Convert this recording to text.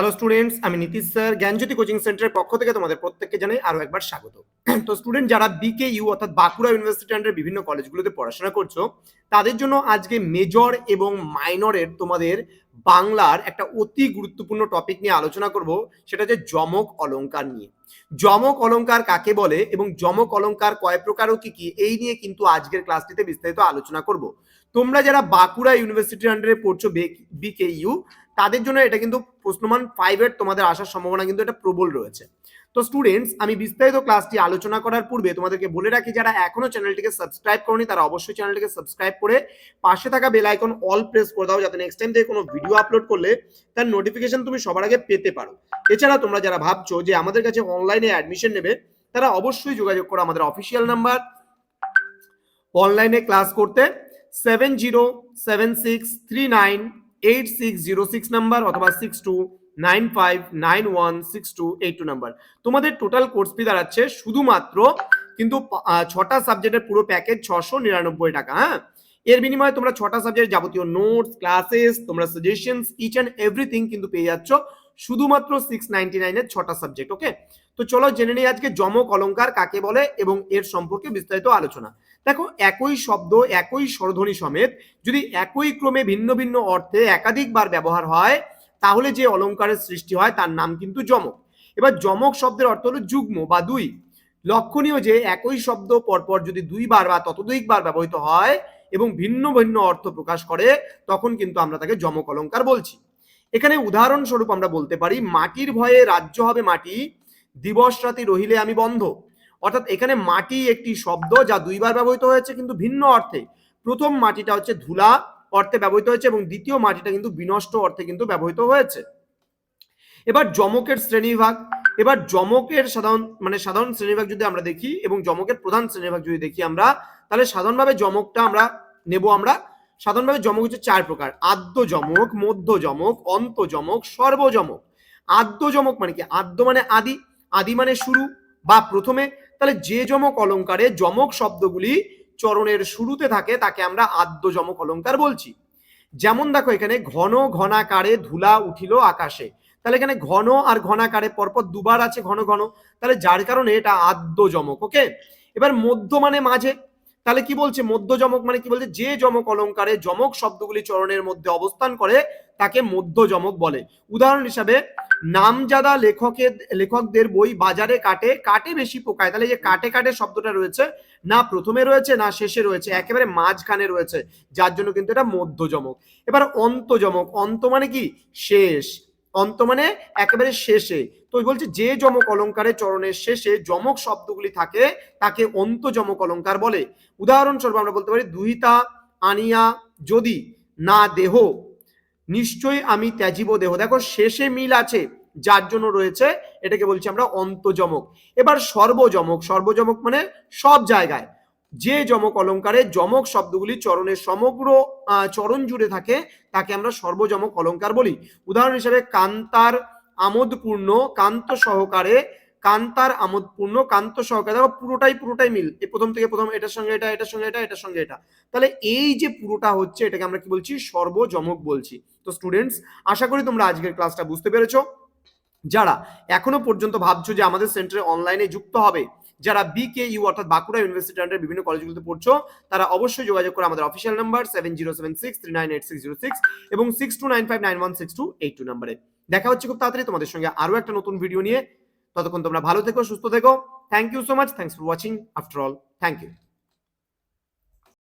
Hello students আমি Nitish sir, জ্ঞানজ্যোতি coaching সেন্টারের পক্ষ থেকে তোমাদের প্রত্যেককে জানাই আরও একবার স্বাগত। তো স্টুডেন্ট যারা বিকে ইউ অর্থাৎ বাঁকুড়া ইউনিভার্সিটি আন্ডার বিভিন্ন কলেজগুলোতে পড়াশোনা করছ, তাদের জন্য আজকে মেজর এবং মাইনরের তোমাদের বাংলার একটা অতি গুরুত্বপূর্ণ টপিক নিয়ে আলোচনা করব, সেটা হচ্ছে যমক অলংকার নিয়ে। যমক অলংকার কাকে বলে এবং যমক অলংকার কয় প্রকার ও কি কি, এই নিয়ে কিন্তু আজকের ক্লাসটিতে বিস্তারিত আলোচনা করব। তোমরা যারা বাঁকুড়া ইউনিভার্সিটির আন্ডারে পড়ছো বিকে ইউ তাদের জন্য এটা কিন্তু প্রশ্নমান ফাইভের তোমাদের আসার সম্ভাবনা কিন্তু এটা প্রবল রয়েছে। তো স্টুডেন্টস আমি বিস্তারিত ক্লাসটি আলোচনা করার পূর্বে তোমাদেরকে বলে রাখি, যারা এখনও চ্যানেলটিকে সাবস্ক্রাইব করনি, তারা অবশ্যই চ্যানেলটিকে সাবস্ক্রাইব করে পাশে থাকা বেল আইকন অল প্রেস করে দাও, যাতে নেক্সট টাইম থেকে কোনো ভিডিও আপলোড করলে তার নোটিফিকেশন তুমি সবার আগে পেতে পারো। এছাড়া তোমরা যারা ভাবছ যে আমাদের কাছে অনলাইনে অ্যাডমিশন নেবে, তারা অবশ্যই যোগাযোগ করো আমাদের অফিসিয়াল নাম্বার অনলাইনে ক্লাস করতে seven zero seven six three nine eight six zero six number অথবা six two nine five nine one six two eight two number তোমাদের টোটাল কোর্স ফি দাঁড়াচ্ছে শুধুমাত্র কিন্তু ছটা সাবজেক্টের পুরো প্যাকেজ ছশো নিরানব্বই টাকা হ্যাঁ? এর বিনিময়ে তোমরা ছটা সাবজেক্ট যাবতীয় নোটস ক্লাসেস তোমরা সাজেশনস ইচ অ্যান্ড এভরিথিং কিন্তু পেয়ে যাচ্ছ। শুধুমাত্র সিক্স নাইনটি নাইনের ছটা সাবজেক্ট ওকে তো চলো জেনে নিই আজকে যমক অলংকার কাকে বলে এবং এর সম্পর্কে বিস্তারিত আলোচনা। দেখো, একই শব্দ, একই স্বরধ্বনি সমেত যদি একই ক্রমে ভিন্ন ভিন্ন অর্থে একাধিকবার ব্যবহার হয়, তাহলে যে অলংকারের সৃষ্টি হয় তার নাম কিন্তু যমক। এবার যমক শব্দের অর্থ হলো যুগ্ম বা দুই। লক্ষণীয় যে একই শব্দ পরপর যদি দুইবার বা ততোধিকবার ব্যবহৃত হয় এবং ভিন্ন ভিন্ন অর্থ প্রকাশ করে, তখন কিন্তু আমরা তাকে যমক অলংকার বলছি। এখানে উদাহরণস্বরূপ আমরা বলতে পারি, মাটির ভয়ে রাজ্য হবে মাটি, দিবস রাতি রহিলে আমি বন্ধ। অর্থাৎ এখানে মাটি একটি শব্দ যা দুইবার ব্যবহৃত হয়েছে কিন্তু ভিন্ন অর্থে। প্রথম মাটিটা হচ্ছে ধুলা অর্থে ব্যবহৃত হয়েছে এবং দ্বিতীয় মাটিটা কিন্তু বিনষ্ট অর্থে কিন্তু ব্যবহৃত হয়েছে। এবার যমকের শ্রেণীবিভাগ। এবার যমকের সাধারণ মানে সাধারণ শ্রেণীবিভাগ যদি আমরা দেখি এবং যমকের প্রধান শ্রেণীবিভাগ যদি দেখি আমরা, তাহলে সাধারণভাবে যমকটা আমরা নেব আমরা। সাধারণভাবে যমক হচ্ছে চার প্রকার। আদ্য যমক, মধ্য যমক, অন্ত যমক সর্বযমক আদ্য যমক মানে কি? আদ্য মানে আদি আদি মানে শুরু বা প্রথমে। তাহলে যে যমক অলঙ্কারে যমক শব্দগুলি চরণের শুরুতে থাকে, তাকে আমরা আদ্য যমক অলঙ্কার বলছি। যেমন দেখো এখানে, ঘন ঘনাকারে ধুলা উঠিল আকাশে। তাহলে এখানে ঘন আর ঘনাকারে পরপর দুবার আছে ঘন ঘন। তাহলে যার কারণে এটা আদ্য যমক, ওকে? এবার মধ্য মানে মাঝে। তাহলে কি বলছে? মধ্য যমক মানে কি বলছে? যে যমক অলংকারে যমক শব্দগুলি চরণের মধ্যে অবস্থান করে, তাকে মধ্য যমক বলে। উদাহরণ হিসাবে, নামজাদা লেখকের, লেখকদের বই বাজারে কাটে কাটে বেশি পোকায়। তাহলে যে কাটে কাটে শব্দটা রয়েছে, না প্রথমে রয়েছে, না শেষে রয়েছে, একেবারে মাঝখানে রয়েছে, যার জন্য কিন্তু এটা মধ্যযমক এবার অন্তযমক, অন্ত মানে কি? শেষ। অন্ত মানে একেবারে শেষে। তো বলছে, যে যমক অলংকারে চরণের শেষে যমক শব্দগুলি থাকে, তাকে অন্তযমক অলঙ্কার বলে। উদাহরণস্বরূপ আমরা বলতে পারি, দুহিতা আনিয়া যদি না দেহ নিশ্চয়ই আমি ত্যাজিব দেহ। দেখো, শেষে মিল আছে, যার জন্য রয়েছে, এটাকে বলছি আমরা অন্তযমক। এবার সর্বজমক সর্বজমক মানে সব জায়গায়। যে যমক অলঙ্কারে যমক শব্দগুলি চরণের সমগ্র চরণ জুড়ে থাকে, তাকে আমরা সর্বযমক অলঙ্কার বলি। উদাহরণ হিসেবে কান্তার আমোদপূর্ণ, কান্ত সহকারে, কান্তার আমোদপূর্ণ, কান্ত সহকারে, দেখো পুরোটাই পুরোটাই মিল। এই প্রথম থেকে প্রথম এটার সঙ্গে এটা, এটার সঙ্গে এটা, এটার সঙ্গে এটা। তাহলে এই যে পুরোটা হচ্ছে, এটাকে আমরা কি বলছি? সর্বজমক বলছি। তো স্টুডেন্টস আশা করি তোমরা আজকের ক্লাসটা বুঝতে পেরেছ। যারা এখনও পর্যন্ত ভাবছ যে আমাদের সেন্টারে অনলাইনে যুক্ত হবে যারা বিকে ইউ অর্থাৎ বাঁকুড়া ইউনিভার্সিটি আন্ডার বিভিন্ন কলেজগুলোতে পড়ছো, তারা অবশ্যই যোগাযোগ করে আমাদের official number seven zero seven six three nine eight six zero six এবং six two nine five nine one six two eight two নাম্বারে দেখা হচ্ছে খুব তাড়াতাড়ি তোমাদের সঙ্গে আরও একটা নতুন ভিডিও নিয়ে। ততক্ষণ তোমরা ভালো থেকো, সুস্থ থেকো। Thank you so much thanks for watching after all thank you